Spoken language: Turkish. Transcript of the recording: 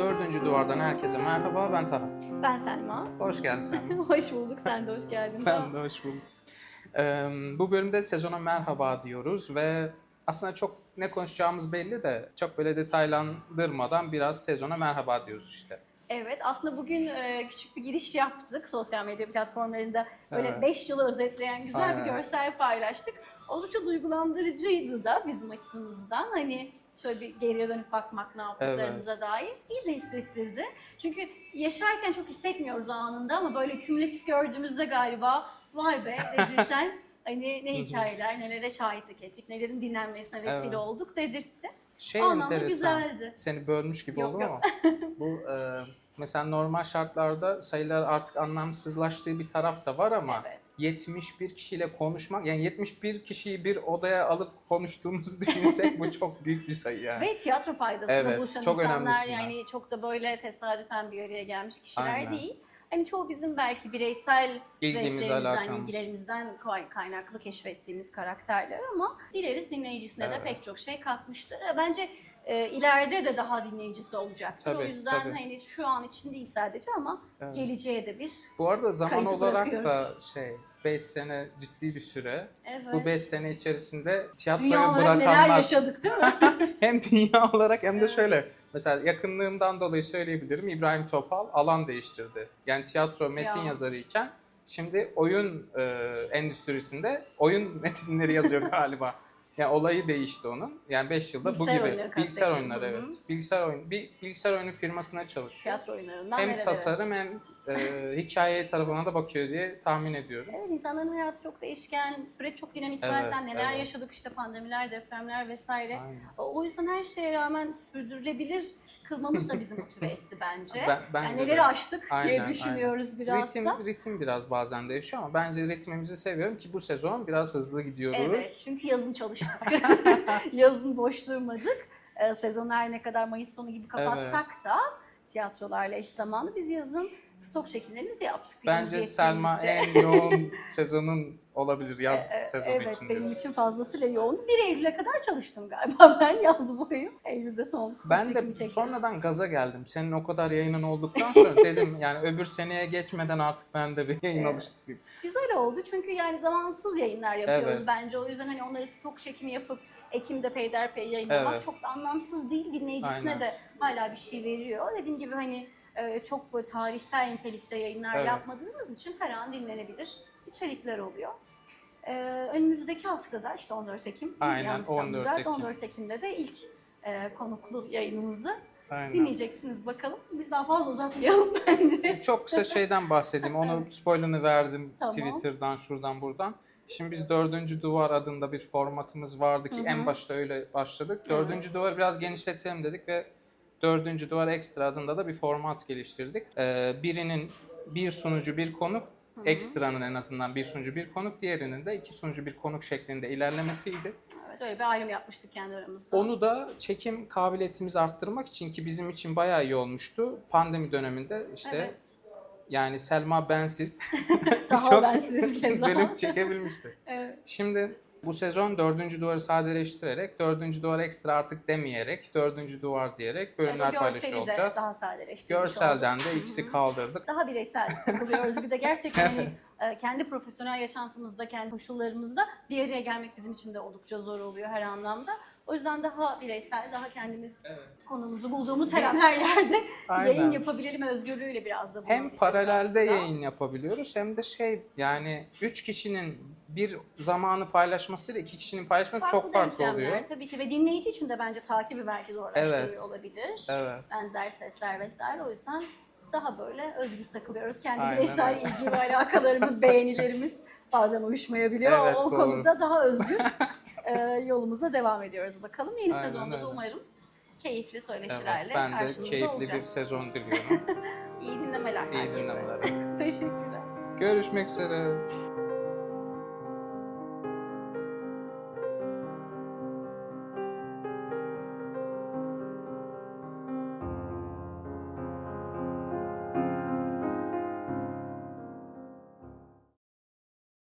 Portal'dan herkese merhaba, ben Taha. Ben Selma. Hoş geldin sen. hoş bulduk, sen de hoş geldin. ben de hoş bulduk. Ee, bu bölümde sezona merhaba diyoruz ve aslında çok ne konuşacağımız belli de çok böyle detaylandırmadan biraz sezona merhaba diyoruz işte. Evet, aslında bugün e, küçük bir giriş yaptık sosyal medya platformlarında. Böyle Evet. 5 yılı özetleyen güzel Aynen. bir görsel paylaştık. Oldukça duygulandırıcıydı da bizim açımızdan. Hani şöyle bir geriye dönüp bakmak ne yaptıklarımıza dair iyi de hissettirdi. Çünkü yaşarken çok hissetmiyoruz anında ama böyle kümülatif gördüğümüzde galiba vay be dedirten hani ne hikayeler, nelere şahitlik ettik, nelerin dinlenmesine vesile Evet. olduk dedirtti. Şey O anlamda güzeldi. seni bölmüş gibi Yok, oldum yok. ama bu e, mesela normal şartlarda sayılar artık anlamsızlaştığı bir taraf da var ama Evet. 71 kişiyle konuşmak yani 71 kişiyi bir odaya alıp konuştuğumuzu düşünsek bu çok büyük bir sayı yani. Ve tiyatro paydasında Evet, buluşan çok insanlar yani çok da böyle tesadüfen bir araya gelmiş kişiler Aynen. değil. Hani çoğu bizim belki bireysel İlgimiz, zevklerimizden, ilgilerimizden kay- kaynaklı keşfettiğimiz karakterler ama dileriz dinleyicisine Evet. de pek çok şey katmıştır. E, Bence e, ileride de daha dinleyicisi olacaktır. o Tabii, yüzden tabii. hani şu an için değil sadece ama Evet. geleceğe de bir Bu arada zaman olarak da şey 5 sene ciddi bir süre. evet. Bu 5 sene içerisinde tiyatroyu Dünya olarak neler bırakanlar yaşadık değil mi? hem dünya olarak hem de şöyle mesela yakınlığımdan dolayı söyleyebilirim İbrahim Topal alan değiştirdi. Yani tiyatro metin Ya. yazarıyken şimdi oyun e, endüstrisinde oyun metinleri yazıyor galiba. Yani olayı değişti onun. Yani 5 yılda bu Bilgisayar gibi. oyunları bilgisayar oyunları evet. Bilgisayar oyun bir bilgisayar oyunu firmasına çalışıyor. Tiyatro oyunlarından hem nerelere? tasarım hem e, hikaye tarafına da bakıyor diye tahmin ediyorum. Evet insanların hayatı çok değişken, süreç çok dinamik Evet, zaten neler evet. yaşadık işte pandemiler, depremler vesaire. Aynen. O yüzden her şeye rağmen sürdürülebilir kılmamız da bizi motive etti bence. Ben- bence yani de. neleri aştık diye Aynen, düşünüyoruz biraz ritim, da. ritim biraz bazen değişiyor ama bence ritmimizi seviyorum ki bu sezon biraz hızlı gidiyoruz. Evet çünkü yazın çalıştık. yazın boş durmadık. Ee, sezon her ne kadar Mayıs sonu gibi kapatsak da tiyatrolarla eş zamanlı biz yazın stok çekimlerimizi yaptık. Bence Selma en yoğun sezonun olabilir yaz Ee, sezonu evet, içinde. benim için fazlasıyla yoğun. 1 Eylül'e kadar çalıştım galiba ben yaz boyu. Eylül'de son stok Ben de çektim. sonradan gaza geldim. Senin o kadar yayının olduktan sonra dedim yani öbür seneye geçmeden artık ben de bir yayın Evet. alıştırayım. Güzel oldu çünkü yani zamansız yayınlar yapıyoruz Evet. bence. O yüzden hani onları stok çekimi yapıp Ekim'de peyderpey yayınlamak Evet. çok da anlamsız değil. Dinleyicisine Aynen. de hala bir şey veriyor. Dediğim gibi hani e, çok böyle tarihsel nitelikte yayınlar Evet. yapmadığımız için her an dinlenebilir içerikler oluyor. E, önümüzdeki haftada işte 14 Ekim, Aynen, yanlışsam 14 düzelt, Ekim. 14 Ekim'de de ilk e, konuklu yayınımızı Aynen. dinleyeceksiniz bakalım. Biz daha fazla uzatmayalım bence. Çok kısa şeyden bahsedeyim. Onu spoilerını verdim Tamam. Twitter'dan şuradan buradan. Şimdi biz Dördüncü Duvar adında bir formatımız vardı ki Hı hı. en başta öyle başladık. Dördüncü Duvar biraz genişletelim dedik ve Dördüncü Duvar Ekstra adında da bir format geliştirdik. Ee, birinin bir sunucu bir konuk, ekstranın en azından bir sunucu bir konuk, diğerinin de iki sunucu bir konuk şeklinde ilerlemesiydi. Evet, öyle bir ayrım yapmıştık kendi aramızda. Onu da çekim kabiliyetimizi arttırmak için ki bizim için bayağı iyi olmuştu. Pandemi döneminde işte evet. yani Selma bensiz Daha bensiz keza. bölüm çekebilmişti. Evet. Şimdi bu sezon dördüncü duvarı sadeleştirerek, dördüncü duvar ekstra artık demeyerek, dördüncü duvar diyerek bölümler Yani paylaşıyor olacağız. daha sadeleştirmiş Görselden olduk. de ikisi kaldırdık. Daha bireysel takılıyoruz. Bir de gerçekten hani, e, kendi profesyonel yaşantımızda, kendi koşullarımızda bir araya gelmek bizim için de oldukça zor oluyor her anlamda. O yüzden daha bireysel, daha kendimiz konumuzu bulduğumuz her an her yerde Aynen. yayın yapabilelim özgürlüğüyle biraz da bunu Hem paralelde aslında. yayın yapabiliyoruz hem de şey yani üç kişinin bir zamanı paylaşmasıyla iki kişinin paylaşması çok farklı denklemler oluyor. Tabii ki ve dinleyici için de bence takibi belki zorlaştırıyor Evet. olabilir. Evet. benzer sesler vesaire. O yüzden daha böyle özgür takılıyoruz. Kendi Aynen bireysel öyle. ilgi ve alakalarımız, beğenilerimiz bazen uyuşmayabiliyor. Evet, o o doğru. konuda daha özgür e, yolumuza devam ediyoruz bakalım. Yeni Aynen sezonda öyle. da umarım keyifli Evet, söyleşilerle ben de keyifli olacağız. bir sezon diliyorum. İyi dinlemeler İyi herkese. dinlemeler. Teşekkürler. Görüşmek üzere.